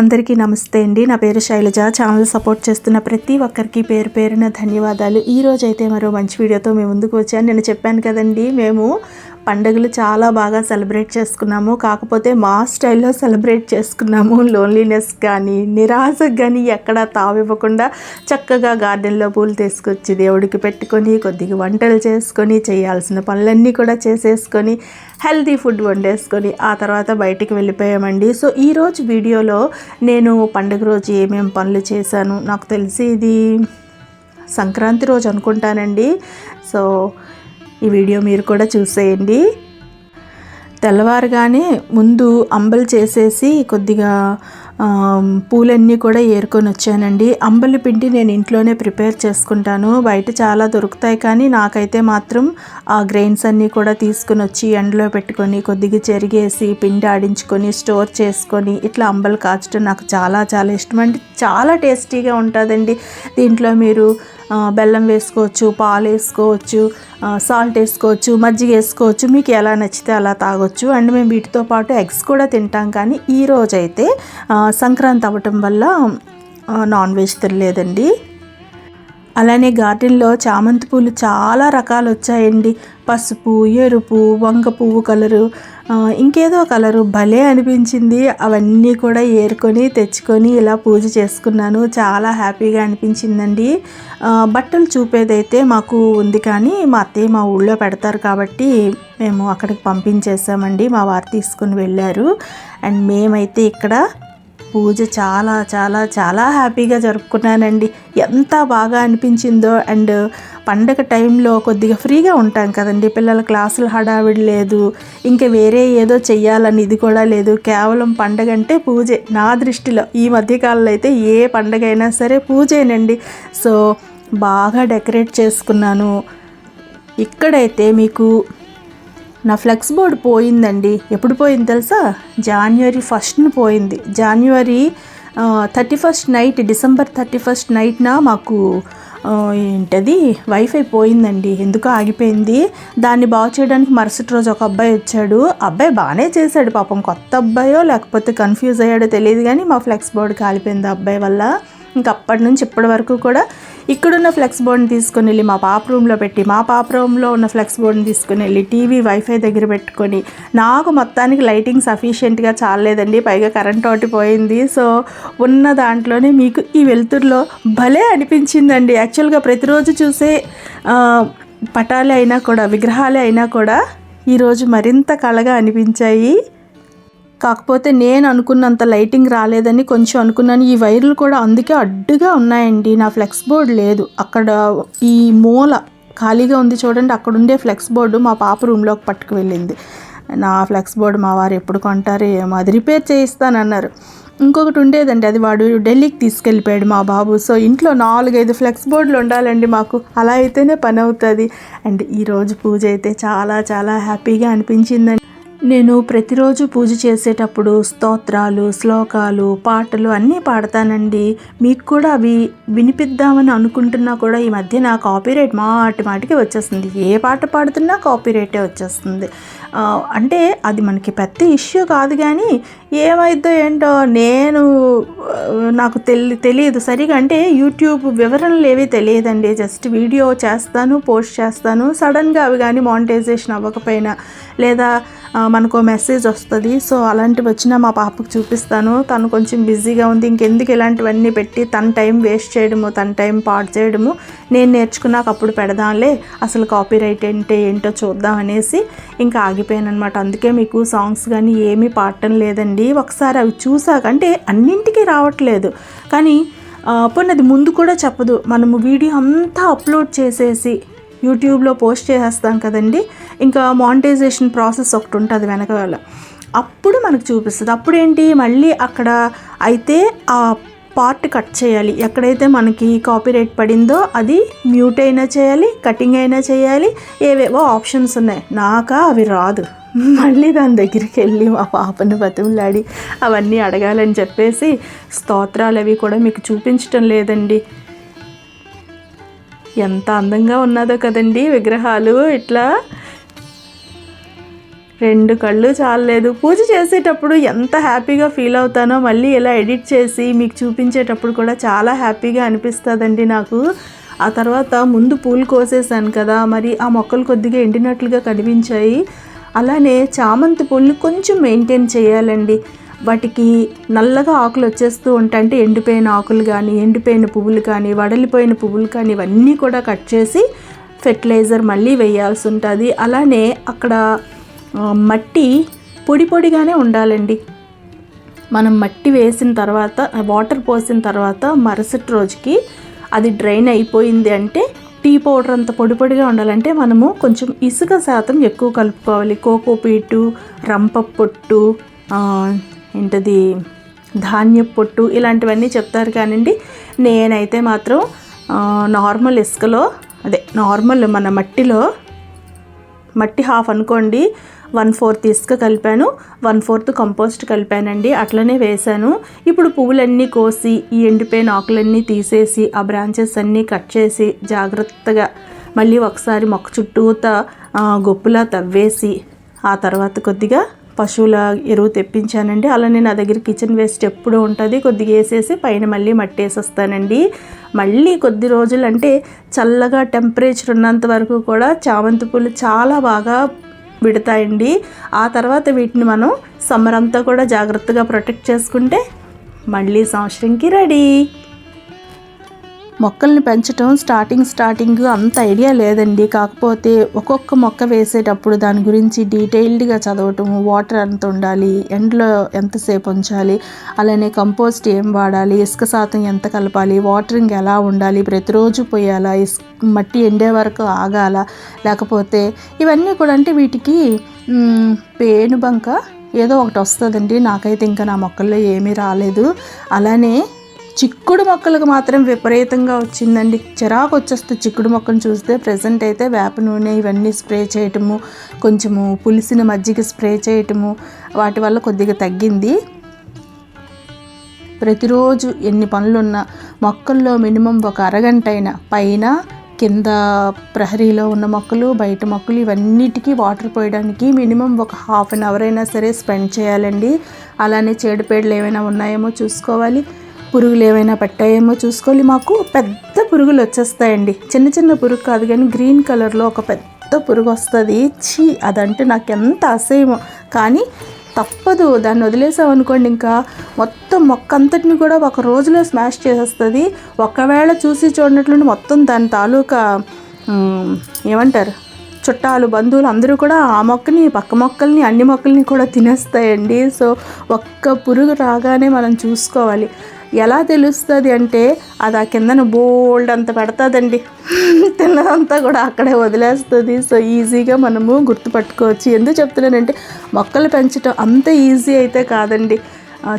అందరికీ నమస్తే అండి. నా పేరు శైలజ. ఛానల్ సపోర్ట్ చేస్తున్న ప్రతి ఒక్కరికి పేరు పేరున ధన్యవాదాలు. ఈ రోజైతే మరో మంచి వీడియోతో మేము ముందుకు వచ్చాను. నేను చెప్పాను కదండి మేము పండుగలు చాలా బాగా సెలబ్రేట్ చేసుకున్నాము. కాకపోతే మా స్టైల్లో సెలబ్రేట్ చేసుకున్నాము. లోన్లీనెస్ కానీ నిరాశ కానీ ఎక్కడ తావివ్వకుండా చక్కగా గార్డెన్లో పూలు తీసుకొచ్చి దేవుడికి పెట్టుకొని కొద్దిగా వంటలు చేసుకొని చేయాల్సిన పనులన్నీ కూడా చేసేసుకొని హెల్తీ ఫుడ్ వండేసుకొని ఆ తర్వాత బయటికి వెళ్ళిపోయామండి. సో ఈరోజు వీడియోలో నేను పండుగ రోజు ఏమేమి పనులు చేశాను నాకు తెలిసి ఇది సంక్రాంతి రోజు అనుకుంటానండి. సో ఈ వీడియో మీరు కూడా చూసేయండి. తెల్లవారుగానే ముందు అంబలు చేసేసి కొద్దిగా పూలన్నీ కూడా ఏరుకొని వచ్చానండి. అంబలి పిండి నేను ఇంట్లోనే ప్రిపేర్ చేసుకుంటాను. బయట చాలా దొరుకుతాయి కానీ నాకైతే మాత్రం ఆ గ్రెయిన్స్ అన్నీ కూడా తీసుకుని వచ్చి ఎండలో పెట్టుకొని కొద్దిగా చెరిగేసి పిండి ఆడించుకొని స్టోర్ చేసుకొని ఇట్లా అంబలు కాచడం నాకు చాలా చాలా ఇష్టం అండి. చాలా టేస్టీగా ఉంటుందండి. దీంట్లో మీరు బెల్లం వేసుకోవచ్చు పాలు వేసుకోవచ్చు సాల్ట్ వేసుకోవచ్చు మజ్జిగ వేసుకోవచ్చు మీకు ఎలా నచ్చితే అలా తాగొచ్చు. అండ్ మేము వీటితో పాటు ఎగ్స్ కూడా తింటాం. కానీ ఈ సంక్రాంతి అవ్వటం వల్ల నాన్ వెజ్ తినలేదండి. అలానే గార్డెన్లో చామంతి పూలు చాలా రకాలు వచ్చాయండి పసుపు ఎరుపు వంగ పువ్వు కలరు ఇంకేదో కలరు భలే అనిపించింది. అవన్నీ కూడా ఏరుకొని తెచ్చుకొని ఇలా పూజ చేసుకున్నాను. చాలా హ్యాపీగా అనిపించిందండి. బట్టలు చూపేదైతే మాకు ఉంది కానీ మా అత్తయ్య మా ఊళ్ళో పెడతారు కాబట్టి మేము అక్కడికి పంపించేసామండి. మా వారు తీసుకుని వెళ్ళారు. అండ్ మేమైతే ఇక్కడ పూజ చాలా చాలా చాలా హ్యాపీగా జరుపుకున్నానండి. ఎంత బాగా అనిపించిందో అండ్ పండగ టైంలో కొద్దిగా ఫ్రీగా ఉంటాం కదండి. పిల్లల క్లాసులు హడావిడి లేదు. ఇంకా వేరే ఏదో చెయ్యాలని ఇది కూడా లేదు. కేవలం పండగ అంటే పూజే. నా దృష్టిలో ఈ మధ్యకాలంలో అయితే ఏ పండగ అయినా సరే పూజేనండి. సో బాగా డెకరేట్ చేసుకున్నాను. ఇక్కడైతే మీకు నా ఫ్లెక్స్ బోర్డ్ పోయిందండి. ఎప్పుడు పోయింది తెలుసా? జాన్వరి ఫస్ట్న పోయింది. January thirty first night December thirty first నైట్న మాకు ఏంటది? వైఫై పోయిందండి. ఎందుకో ఆగిపోయింది. దాన్ని బాగు చేయడానికి మరుసటి రోజు ఒక అబ్బాయి వచ్చాడు. అబ్బాయి బాగానే చేశాడు పాపం. కొత్త అబ్బాయో లేకపోతే కన్ఫ్యూజ్ అయ్యాడో తెలియదు కానీ మా ఫ్లెక్స్ బోర్డ్ కాలిపోయింది ఆ అబ్బాయి వల్ల. ఇంక అప్పటి నుంచి ఇప్పటి వరకు కూడా ఇక్కడున్న ఫ్లెక్స్ బోర్డ్ని తీసుకొని వెళ్ళి మా పాప రూమ్లో పెట్టి మా పాప రూమ్లో ఉన్న ఫ్లెక్స్ బోర్డ్ని తీసుకుని వెళ్ళి టీవీ వైఫై దగ్గర పెట్టుకొని నాకు మొత్తానికి లైటింగ్ సఫిషియెంట్గా చాలేదండి పైగా కరెంట్ ఒకటి పోయింది. సో ఉన్న దాంట్లోనే మీకు ఈ వెలుతురులో భలే అనిపించిందండి. యాక్చువల్గా ప్రతిరోజు చూసే పటాలే అయినా కూడా విగ్రహాలే అయినా కూడా ఈరోజు మరింత కళగా అనిపించాయి. కాకపోతే నేను అనుకున్నంత లైటింగ్ రాలేదని కొంచెం అనుకున్నాను. ఈ వైర్లు కూడా అందుకే అడ్డుగా ఉన్నాయండి. నా ఫ్లెక్స్ బోర్డ్ లేదు. అక్కడ ఈ మూల ఖాళీగా ఉంది చూడండి. అక్కడ ఉండే ఫ్లెక్స్ బోర్డు మా పాప రూమ్లోకి పట్టుకు వెళ్ళింది. నా ఫ్లెక్స్ బోర్డు మా వారు ఎప్పుడు కొంటారు ఏమో అది రిపేర్ చేయిస్తానన్నారు. ఇంకొకటి ఉండేదండి. అది వాడు ఢిల్లీకి తీసుకెళ్ళిపోయాడు మా బాబు. సో ఇంట్లో నాలుగైదు ఫ్లెక్స్ బోర్డులు ఉండాలండి మాకు. అలా అయితేనే పని అవుతుంది. అండ్ ఈరోజు పూజ అయితే చాలా చాలా హ్యాపీగా అనిపించిందండి. నేను ప్రతిరోజు పూజ చేసేటప్పుడు స్తోత్రాలు శ్లోకాలు పాటలు అన్నీ పాడతానండి. మీకు కూడా అవి వినిపిద్దామని అనుకుంటున్నా కూడా ఈ మధ్య నా కాపీరైట్ మాటి మాటికి వచ్చేస్తుంది. ఏ పాట పాడుతున్నా కాపీరైటే వచ్చేస్తుంది. అంటే అది మనకి పెద్ద ఇష్యూ కాదు కానీ ఏమైద్దో ఏంటో నేను నాకు తెలి తెలియదు సరిగా. అంటే యూట్యూబ్ వివరణలు ఏవి తెలియదండి. జస్ట్ వీడియో చేస్తాను పోస్ట్ చేస్తాను. సడన్గా అవి కానీ మానిటైజేషన్ అవ్వకపోయినా లేదా మనకు మెసేజ్ వస్తుంది. సో అలాంటివి వచ్చినా మా పాపకు చూపిస్తాను. తను కొంచెం బిజీగా ఉంది. ఇంకెందుకు ఇలాంటివన్నీ పెట్టి తన టైం వేస్ట్ చేయడము తన టైం పాడు చేయడము నేను నేర్చుకున్నాక అప్పుడు పెడదాంలే. అసలు కాపీ రైట్ అంటే ఏంటో చూద్దాం అనేసి ఇంకా ఆగిపోయాను అనమాట అందుకే మీకు సాంగ్స్ కానీ ఏమీ పాడటం లేదండి. ఒకసారి అవి చూసాక అంటే అన్నింటికీ రావట్లేదు. కానీ ఆ, పోనీ అది ముందు కూడా చెప్పదు. మనము వీడియో అంతా అప్లోడ్ చేసేసి యూట్యూబ్లో పోస్ట్ చేసేస్తాం కదండి. ఇంకా మానిటైజేషన్ ప్రాసెస్ ఒకటి ఉంటుంది వెనకాల అప్పుడు మనకు చూపిస్తుంది. అప్పుడు ఏంటి మళ్ళీ అక్కడ అయితే ఆ పార్ట్ కట్ చేయాలి. ఎక్కడైతే మనకి కాపీరైట్ పడిందో అది మ్యూట్ అయినా చేయాలి కటింగ్ అయినా చేయాలి ఏవేవో ఆప్షన్స్ ఉన్నాయి. నాకా అవి రాదు. మళ్ళీ దాని దగ్గరికి వెళ్ళి మా పాపను బతుములాడి అవన్నీ అడగాలని చెప్పేసి స్తోత్రాలు అవి కూడా మీకు చూపించటం లేదండి. ఎంత అందంగా ఉన్నదో కదండి విగ్రహాలు. ఇట్లా రెండు కళ్ళు చాలలేదు. పూజ చేసేటప్పుడు ఎంత హ్యాపీగా ఫీల్ అవుతానో మళ్ళీ ఇలా ఎడిట్ చేసి మీకు చూపించేటప్పుడు కూడా చాలా హ్యాపీగా అనిపిస్తుందండి నాకు. ఆ తర్వాత ముందు పూలు కోసేసాను కదా మరి ఆ మొక్కలు కొద్దిగా ఎండినట్లుగా కనిపించాయి. అలానే చామంతి పూలు కొంచెం మెయింటైన్ చేయాలండి. వాటికి నల్లగా ఆకులు వచ్చేస్తూ ఉంటాయి అంటే ఎండిపోయిన ఆకులు కానీ ఎండిపోయిన పువ్వులు కానీ వడలిపోయిన పువ్వులు కానీ ఇవన్నీ కూడా కట్ చేసి ఫెర్టిలైజర్ మళ్ళీ వేయాల్సి ఉంటుంది. అలానే అక్కడ మట్టి పొడి పొడిగానే ఉండాలండి. మనం మట్టి వేసిన తర్వాత వాటర్ పోసిన తర్వాత మరుసటి రోజుకి అది డ్రైన్ అయిపోయింది అంటే టీ పౌడర్ అంత పొడి పొడిగా ఉండాలంటే మనము కొంచెం ఇసుక శాతం ఎక్కువ కలుపుకోవాలి. కోకో పీటు రంప పొట్టు ఏంటది ధాన్య పొట్టు ఇలాంటివన్నీ చెప్తారు కానివ్వండి నేనైతే మాత్రం నార్మల్ ఇసుకలో అదే నార్మల్ మన మట్టిలో మట్టి హాఫ్ అనుకోండి వన్ ఫోర్త్ ఇసుక కలిపాను వన్ ఫోర్త్ కంపోస్ట్ కలిపానండి అట్లనే వేశాను. ఇప్పుడు పువ్వులన్నీ కోసి ఈ ఎండిపోయిన ఆకులన్నీ తీసేసి ఆ బ్రాంచెస్ అన్నీ కట్ చేసి జాగ్రత్తగా మళ్ళీ ఒకసారి మొక్క చుట్టూత గొప్పులా తవ్వేసి ఆ తర్వాత కొద్దిగా పశువుల ఎరువు తెప్పించానండి. అలానే నా దగ్గర కిచెన్ వేస్ట్ ఎప్పుడూ ఉంటుంది. కొద్దిగా వేసేసి పైన మళ్ళీ మట్టి వేసేస్తానండి మళ్ళీ కొద్ది రోజులు అంటే చల్లగా టెంపరేచర్ ఉన్నంత వరకు కూడా చామంతి పూలు చాలా బాగా విడతాయండి. ఆ తర్వాత వీటిని మనం సమ్మర్ అంతా కూడా జాగ్రత్తగా ప్రొటెక్ట్ చేసుకుంటే మళ్ళీ సంవత్సరంకి రెడీ మొక్కల్ని పెంచడం స్టార్టింగ్ స్టార్టింగ్ అంత ఐడియా లేదండి. కాకపోతే ఒక్కొక్క మొక్క వేసేటప్పుడు దాని గురించి డీటెయిల్డ్గా చదవటం వాటర్ ఎంత ఉండాలి ఎండలో ఎంతసేపు ఉంచాలి అలానే కంపోస్ట్ ఏం వాడాలి ఇసుక శాతం ఎంత కలపాలి వాటరింగ్ ఎలా ఉండాలి ప్రతిరోజు పోయాలా ఇస్ మట్టి ఎండే వరకు ఆగాల లేకపోతే ఇవన్నీ కూడా అంటే వీటికి పేనుబంక ఏదో ఒకటి వస్తుందండి. నాకైతే ఇంకా నా మొక్కల్లో ఏమీ రాలేదు. అలానే చిక్కుడు మొక్కలకు మాత్రం విపరీతంగా వచ్చిందండి. చిరాకు వచ్చేస్తే చిక్కుడు మొక్కను చూస్తే. ప్రజెంట్ అయితే వేప నూనె ఇవన్నీ స్ప్రే చేయటము కొంచెము పులిసిన మజ్జిగ స్ప్రే చేయటము వాటి వల్ల కొద్దిగా తగ్గింది. ప్రతిరోజు ఎన్ని పనులున్నా మొక్కల్లో మినిమం ఒక అరగంట అయినా పైన కింద ప్రహరీలో ఉన్న మొక్కలు బయట మొక్కలు ఇవన్నిటికీ వాటర్ పోయడానికి మినిమం ఒక హాఫ్ అన్ అవర్ అయినా సరే స్పెండ్ చేయాలండి. అలానే చీడపేడలు ఏమైనా ఉన్నాయేమో చూసుకోవాలి. పురుగులు ఏమైనా పట్టాయేమో చూసుకోవాలి. మాకు పెద్ద పురుగులు వచ్చేస్తాయండి. చిన్న చిన్న పురుగు కాదు కానీ గ్రీన్ కలర్లో ఒక పెద్ద పురుగు వస్తుంది. చీ అదంటే నాకు ఎంత అసహ్యమో. కానీ తప్పదు దాన్ని వదిలేసామనుకోండి ఇంకా. మొత్తం మొక్క అంతటిని కూడా ఒక రోజులో స్మాష్ చేసేస్తుంది. ఒకవేళ చూసి చూడనట్లుండి మొత్తం దాని తాలూకా ఏమంటారు? చుట్టాలు బంధువులు అందరూ కూడా ఆ మొక్కని పక్క మొక్కల్ని అన్ని మొక్కల్ని కూడా తినేస్తాయండి. సో ఒక్క పురుగు రాగానే మనం చూసుకోవాలి. ఎలా తెలుస్తుంది అంటే అది ఆ కిందన బోల్డ్ అంత పెడతాదండి. తిన్నదంతా కూడా అక్కడే వదిలేస్తుంది. సో ఈజీగా మనము గుర్తుపట్టుకోవచ్చు. ఎందుకు చెప్తున్నానంటే మొక్కలు పెంచడం అంత ఈజీ అయితే కాదండి.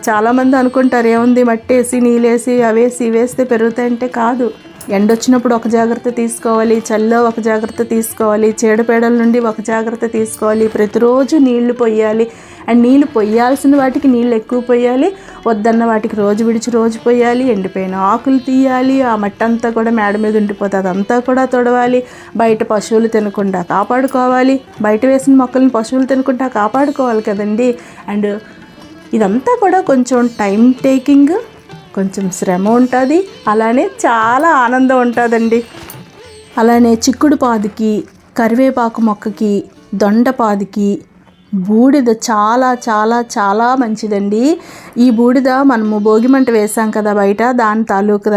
చాలామంది అనుకుంటారు ఏముంది? మట్టేసి నీళ్ళేసి అవేసి ఇవేస్తే పెరుగుతాయంటే కాదు. ఎండ వచ్చినప్పుడు ఒక జాగ్రత్త తీసుకోవాలి చల్లో ఒక జాగ్రత్త తీసుకోవాలి చీడపేడల నుండి ఒక జాగ్రత్త తీసుకోవాలి. ప్రతిరోజు నీళ్ళు పొయ్యాలి. అండ్ నీళ్ళు పొయ్యాల్సిన వాటికి నీళ్ళు ఎక్కువ పొయ్యాలి. వద్దన్న వాటికి రోజు విడిచి రోజు పొయ్యాలి. ఎండిపోయిన ఆకులు తీయాలి. ఆ మట్టి అంతా కూడా మేడ మీద ఉండిపోతుంది అదంతా కూడా తొడవాలి. బయట పశువులు తినకుండా కాపాడుకోవాలి. బయట వేసిన మొక్కలను పశువులు తినకుండా కాపాడుకోవాలి కదండి. అండ్ ఇదంతా కూడా కొంచెం టైం టేకింగ్ కొంచెం శ్రమ ఉంటుంది అలానే చాలా ఆనందం ఉంటుందండి. అలానే చిక్కుడు పాదుకి కరివేపాకు మొక్కకి దొండపాదికి బూడిద చాలా చాలా చాలా మంచిదండి. ఈ బూడిద మనము భోగిమంట వేసాం కదా బయట దాని తాలూకు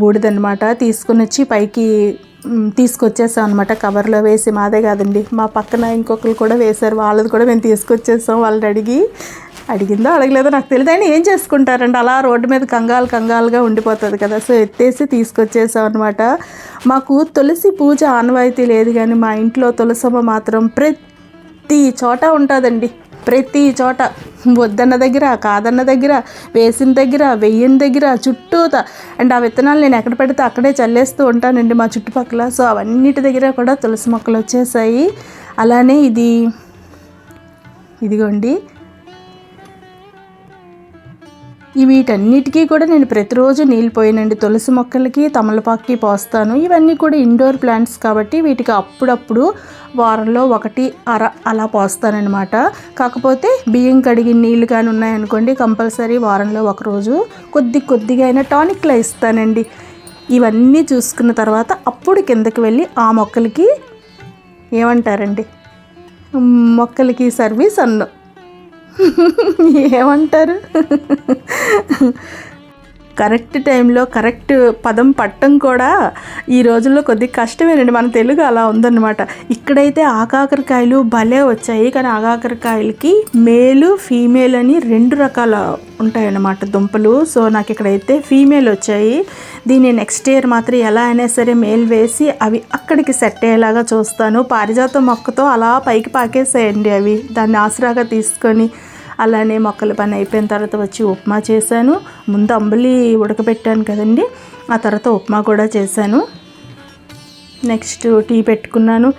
బూడిద అనమాట తీసుకుని వచ్చి పైకి తీసుకొచ్చేసాం అనమాట కవర్లో వేసి మాదే కాదండి మా పక్కన ఇంకొకరు కూడా వేశారు వాళ్ళది కూడా మేము తీసుకొచ్చేసాం వాళ్ళని అడిగి. అడిగిందో అడగలేదో నాకు తెలియదు అయినా ఏం చేసుకుంటారండి? అలా రోడ్డు మీద కంగాలు కంగాలుగా ఉండిపోతుంది కదా. సో ఎత్తేసి తీసుకొచ్చేసాం అనమాట మాకు తులసి పూజ ఆనవాయితీ లేదు కానీ మా ఇంట్లో తులసమ్మ మాత్రం ప్రతి చోట ఉంటుందండి. ప్రతి చోట. వద్దన్న దగ్గర కాదన్న దగ్గర వేసిన దగ్గర వెయ్యిన దగ్గర చుట్టూత. అండ్ ఆ విత్తనాలు నేను ఎక్కడ పెడితే అక్కడే చల్లేస్తూ ఉంటానండి మా చుట్టుపక్కల. సో అవన్నిటి దగ్గర కూడా తులసి మొక్కలు వచ్చేసాయి. అలానే ఇది ఇదిగోండి. వీటన్నిటికీ కూడా నేను ప్రతిరోజు నీళ్ళు పోయినండి. తులసి మొక్కలకి తమలపాకుకి పోస్తాను. ఇవన్నీ కూడా ఇండోర్ ప్లాంట్స్ కాబట్టి వీటికి అప్పుడప్పుడు వారంలో ఒకటి అర అలా పోస్తానన్నమాట. కాకపోతే బియ్యం కడిగిన నీళ్ళు కానీ ఉన్నాయనుకోండి కంపల్సరీ వారంలో ఒకరోజు కొద్ది కొద్దిగా అయినా టానిక్లా ఇస్తానండి ఇవన్నీ చూసుకున్న తర్వాత అప్పుడు కిందకి వెళ్ళి ఆ మొక్కలకి ఏమంటారండి? మొక్కలకి సర్వీస్ అన్నం. ఏమంటారు? కరెక్ట్ టైంలో కరెక్ట్ పదం పట్టం కూడా ఈ రోజుల్లో కొద్ది కష్టమేనండి. మన తెలుగు అలా ఉందన్నమాట. ఇక్కడైతే ఆకాకరకాయలు భలే వచ్చాయి. కానీ ఆకాకరకాయలకి మేలు ఫీమేల్ అని రెండు రకాల ఉంటాయన్నమాట దుంపలు. సో నాకు ఇక్కడైతే ఫీమేల్ వచ్చాయి. దీన్ని నెక్స్ట్ ఇయర్ మాత్రం ఎలా అయినా సరే మేల్ వేసి అవి అక్కడికి సెట్ అయ్యేలాగా చూస్తాను. పారిజాత మొక్కతో అలా పైకి పాకేసాయండి అవి. దాన్ని ఆసరాగా తీసుకొని అలానే మొక్కల పని అయిపోయిన తర్వాత వచ్చి ఉప్మా చేశాను. ముందు అంబలి ఉడకబెట్టాను కదండి ఆ తర్వాత ఉప్మా కూడా చేశాను. నెక్స్ట్ టీ పెట్టుకున్నాను.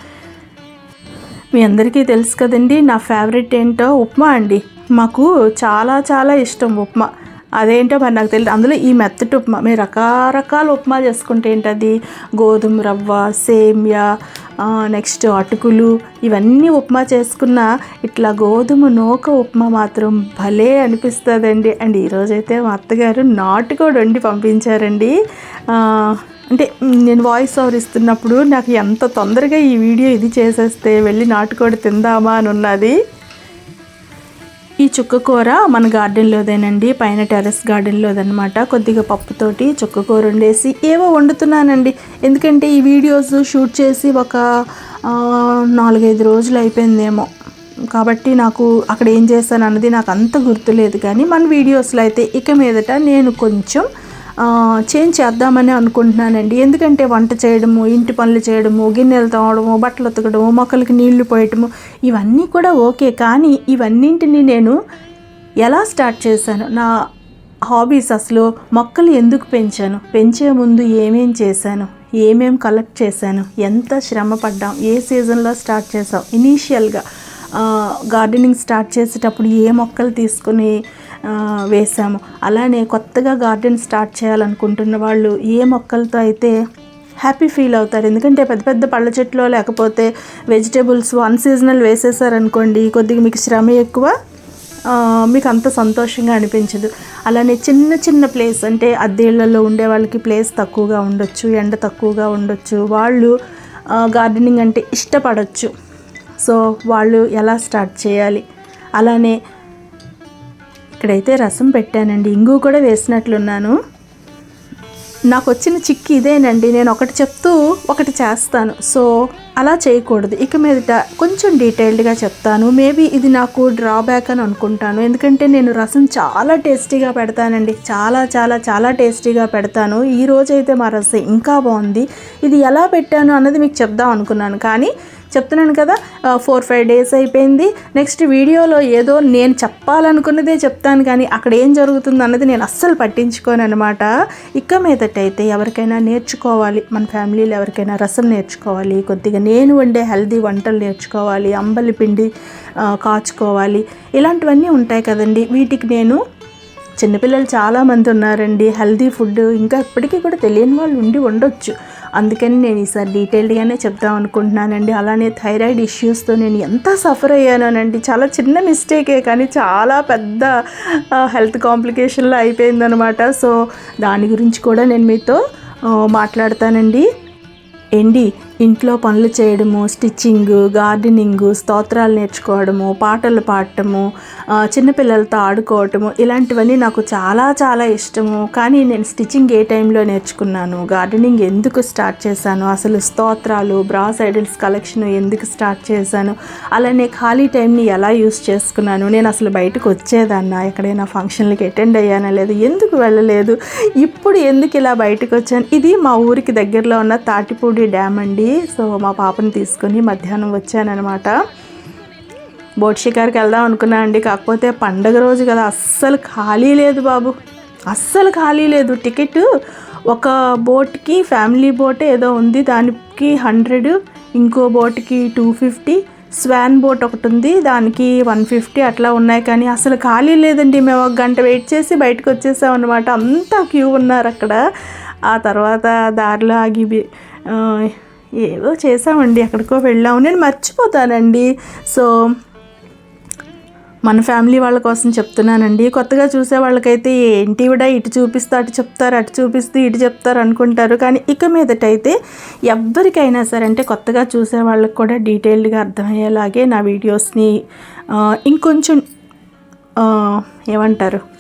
మీ అందరికీ తెలుసు కదండి నా ఫేవరెట్ ఏంటో ఉప్మా అండి. మాకు చాలా చాలా ఇష్టం ఉప్మా. అదేంటో మరి నాకు తెలియదు అందులో ఈ మెత్తటి ఉప్మా మేము రకరకాల ఉప్మా చేసుకుంటే ఏంటది? గోధుమ రవ్వ సేమ్యా నెక్స్ట్ అటుకులు ఇవన్నీ ఉప్మా చేసుకున్న ఇట్లా గోధుమ నూక ఉప్మా మాత్రం భలే అనిపిస్తుందండి. అండ్ ఈరోజైతే మా అత్తగారు నాటుకోడి వండి పంపించారండి. అంటే నేను వాయిస్ ఓవర్ ఇస్తున్నప్పుడు నాకు ఎంత తొందరగా ఈ వీడియో ఇది చేసేస్తే వెళ్ళి నాటుకోడి తిందామా అని ఉన్నది. ఈ చుక్క కూర మన గార్డెన్లోదేనండి పైన టెర్రస్ గార్డెన్లోదనమాట కొద్దిగా పప్పుతోటి చుక్క కూర వండేసి ఏవో వండుతున్నానండి. ఎందుకంటే ఈ వీడియోస్ షూట్ చేసి ఒక నాలుగైదు రోజులు అయిపోయిందేమో. కాబట్టి నాకు అక్కడ ఏం చేస్తాను అన్నది నాకు అంత గుర్తులేదు. కానీ మన వీడియోస్లో అయితే ఇక మీదట నేను కొంచెం చేంజ్ చేద్దామని అనుకుంటున్నానండి. ఎందుకంటే వంట చేయడము ఇంటి పనులు చేయడము గిన్నెలు తోవడము బట్టలు ఉతకడము మొక్కలకి నీళ్ళు పోయటము ఇవన్నీ కూడా ఓకే. కానీ ఇవన్నింటిని నేను ఎలా స్టార్ట్ చేశాను? నా హాబీస్ అసలు మొక్కలు ఎందుకు పెంచాను? పెంచే ముందు ఏమేం చేశాను? ఏమేం కలెక్ట్ చేశాను? ఎంత శ్రమ పడ్డాం? ఏ సీజన్లో స్టార్ట్ చేసాం ఇనీషియల్గా గార్డెనింగ్ స్టార్ట్ చేసేటప్పుడు ఏ మొక్కలు తీసుకుని వేసాము అలానే కొత్తగా గార్డెన్ స్టార్ట్ చేయాలనుకుంటున్న వాళ్ళు ఏ మొక్కలతో అయితే హ్యాపీ ఫీల్ అవుతారు? ఎందుకంటే పెద్ద పెద్ద పళ్ళ చెట్లు లేకపోతే వెజిటేబుల్స్ వన్ సీజనల్ వేసేసారనుకోండి కొద్దిగా మీకు శ్రమ ఎక్కువ మీకు అంత సంతోషంగా అనిపించదు. అలానే చిన్న చిన్న ప్లేస్ అంటే అద్దెళ్ళలో ఉండే వాళ్ళకి ప్లేస్ తక్కువగా ఉండొచ్చు ఎండ తక్కువగా ఉండొచ్చు. వాళ్ళు గార్డెనింగ్ అంటే ఇష్టపడవచ్చు సో వాళ్ళు ఎలా స్టార్ట్ చేయాలి? అలానే ఇక్కడైతే రసం పెట్టానండి. ఇంగు కూడా వేసినట్లున్నాను. నాకు వచ్చిన చిక్కి ఇదేనండి. నేను ఒకటి చెప్తూ ఒకటి చేస్తాను. సో అలా చేయకూడదు. ఇక మీదట కొంచెం డీటెయిల్డ్గా చెప్తాను. మేబీ ఇది నాకు డ్రాబ్యాక్ అని అనుకుంటాను. ఎందుకంటే నేను రసం చాలా టేస్టీగా పెడతానండి. చాలా చాలా చాలా టేస్టీగా పెడతాను. ఈ రోజైతే మా రసం ఇంకా బాగుంది. ఇది ఎలా పెట్టాను అన్నది మీకు చెప్దాం అనుకున్నాను. కానీ చెప్తున్నాను కదా ఫోర్ ఫైవ్ డేస్ అయిపోయింది. నెక్స్ట్ వీడియోలో ఏదో నేను చెప్పాలనుకున్నదే చెప్తాను కానీ అక్కడ ఏం జరుగుతుంది అన్నది నేను అస్సలు పట్టించుకోను అనమాట ఇక మీదటైతే ఎవరికైనా నేర్చుకోవాలి మన ఫ్యామిలీలో ఎవరికైనా రసం నేర్చుకోవాలి కొద్దిగా నేను వండే హెల్దీ వంటలు నేర్చుకోవాలి అంబలి పిండి కాచుకోవాలి ఇలాంటివన్నీ ఉంటాయి కదండి. వీటికి నేను చిన్నపిల్లలు చాలామంది ఉన్నారండి. హెల్దీ ఫుడ్ ఇంకా ఇప్పటికీ కూడా తెలియని వాళ్ళు ఉండి ఉండొచ్చు. అందుకని నేను ఈసారి డీటెయిల్డ్గానే చెప్దాం అనుకుంటున్నానండి. అలానే థైరాయిడ్ ఇష్యూస్తో నేను ఎంత సఫర్ అయ్యానోనండి. చాలా చిన్న మిస్టేకే కానీ చాలా పెద్ద హెల్త్ కాంప్లికేషన్లో అయిపోయిందనమాట. సో దాని గురించి కూడా నేను మీతో మాట్లాడతానండి. ఏండి ఇంట్లో పనులు చేయడము స్టిచ్చింగ్ గార్డెనింగ్ స్తోత్రాలు నేర్చుకోవడము పాటలు పాడటము చిన్నపిల్లలతో ఆడుకోవటము ఇలాంటివన్నీ నాకు చాలా చాలా ఇష్టము. కానీ నేను స్టిచ్చింగ్ ఏ టైంలో నేర్చుకున్నాను? గార్డెనింగ్ ఎందుకు స్టార్ట్ చేశాను? అసలు స్తోత్రాలు బ్రాస్ ఐడల్స్ కలెక్షన్ ఎందుకు స్టార్ట్ చేశాను? అలానే ఖాళీ టైంని ఎలా యూస్ చేసుకున్నాను? నేను అసలు బయటకు వచ్చేదాన్నా? ఎక్కడైనా ఫంక్షన్లకి అటెండ్ అయ్యానా లేదు? ఎందుకు వెళ్ళలేదు? ఇప్పుడు ఎందుకు ఇలా బయటకు వచ్చాను? ఇది మా ఊరికి దగ్గరలో ఉన్న తాటిపూడి డ్యామ్ అండి. సో మా పాపని తీసుకొని మధ్యాహ్నం వచ్చానమాట బోట్ షికార్కి వెళ్దాం అనుకున్నా అండి. కాకపోతే పండగ రోజు కదా అస్సలు ఖాళీ లేదు బాబు. అస్సలు ఖాళీ లేదు. టికెట్ ఒక బోట్కి ఫ్యామిలీ బోట్ ఏదో ఉంది. దానికి హండ్రెడ్ ఇంకో బోట్కి టూ ఫిఫ్టీ స్వాన్ బోట్ ఒకటి ఉంది. దానికి వన్ ఫిఫ్టీ అట్లా ఉన్నాయి. కానీ అసలు ఖాళీ లేదండి. మేము ఒక గంట వెయిట్ చేసి బయటకు వచ్చేసాం అనమాట అంతా క్యూ ఉన్నారు అక్కడ. ఆ తర్వాత దారిలో ఆగి ఏవో ఏదో చేసామండి ఎక్కడికో వెళ్ళాము. నేను మర్చిపోతానండి. సో మన ఫ్యామిలీ వాళ్ళ కోసం చెప్తున్నానండి. కొత్తగా చూసే వాళ్ళకైతే ఏంటి కూడా ఇటు చూపిస్తే అటు చెప్తారు అటు చూపిస్తే ఇటు చెప్తారు అనుకుంటారు. కానీ ఇక మీదటైతే ఎవరికైనా సరే అంటే కొత్తగా చూసే వాళ్ళకి కూడా డీటెయిల్డ్గా అర్థమయ్యేలాగే నా వీడియోస్ని ఇంకొంచెం ఏమంటారు?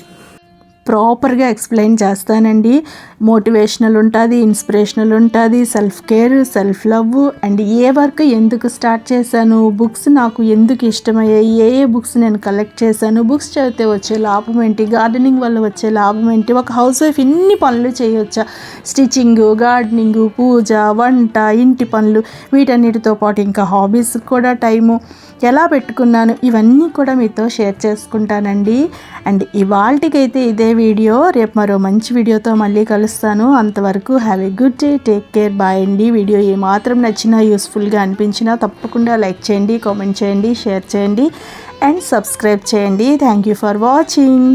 ప్రాపర్గా ఎక్స్ప్లెయిన్ చేస్తానండి. మోటివేషనల్ ఉంటుంది ఇన్స్పిరేషనల్ ఉంటుంది self care self love and A work ఎందుకు స్టార్ట్ చేశాను బుక్స్ నాకు ఎందుకు ఇష్టమయ్యాయి ఏ ఏ బుక్స్ నేను కలెక్ట్ చేశాను బుక్స్ చదివితే వచ్చే లాభం ఏంటి గార్డెనింగ్ వల్ల వచ్చే లాభం ఏంటి ఒక హౌస్ వైఫ్ ఇన్ని పనులు చేయొచ్చా? స్టిచ్చింగ్ గార్డెనింగ్ పూజ వంట ఇంటి పనులు వీటన్నిటితో పాటు ఇంకా హాబీస్ కూడా టైము. ఎలా పెట్టుకున్నాను ఇవన్నీ కూడా మీతో షేర్ చేసుకుంటానండి. అండ్ ఇవాళకైతే ఇదే వీడియో. రేపు మరో మంచి వీడియోతో మళ్ళీ కలుస్తాను. అంతవరకు have a good day take care bye అండి. వీడియో ఏమాత్రం నచ్చినా యూస్ఫుల్గా అనిపించినా తప్పకుండా లైక్ చేయండి కామెంట్ చేయండి షేర్ చేయండి అండ్ సబ్స్క్రైబ్ చేయండి. Thank you for watching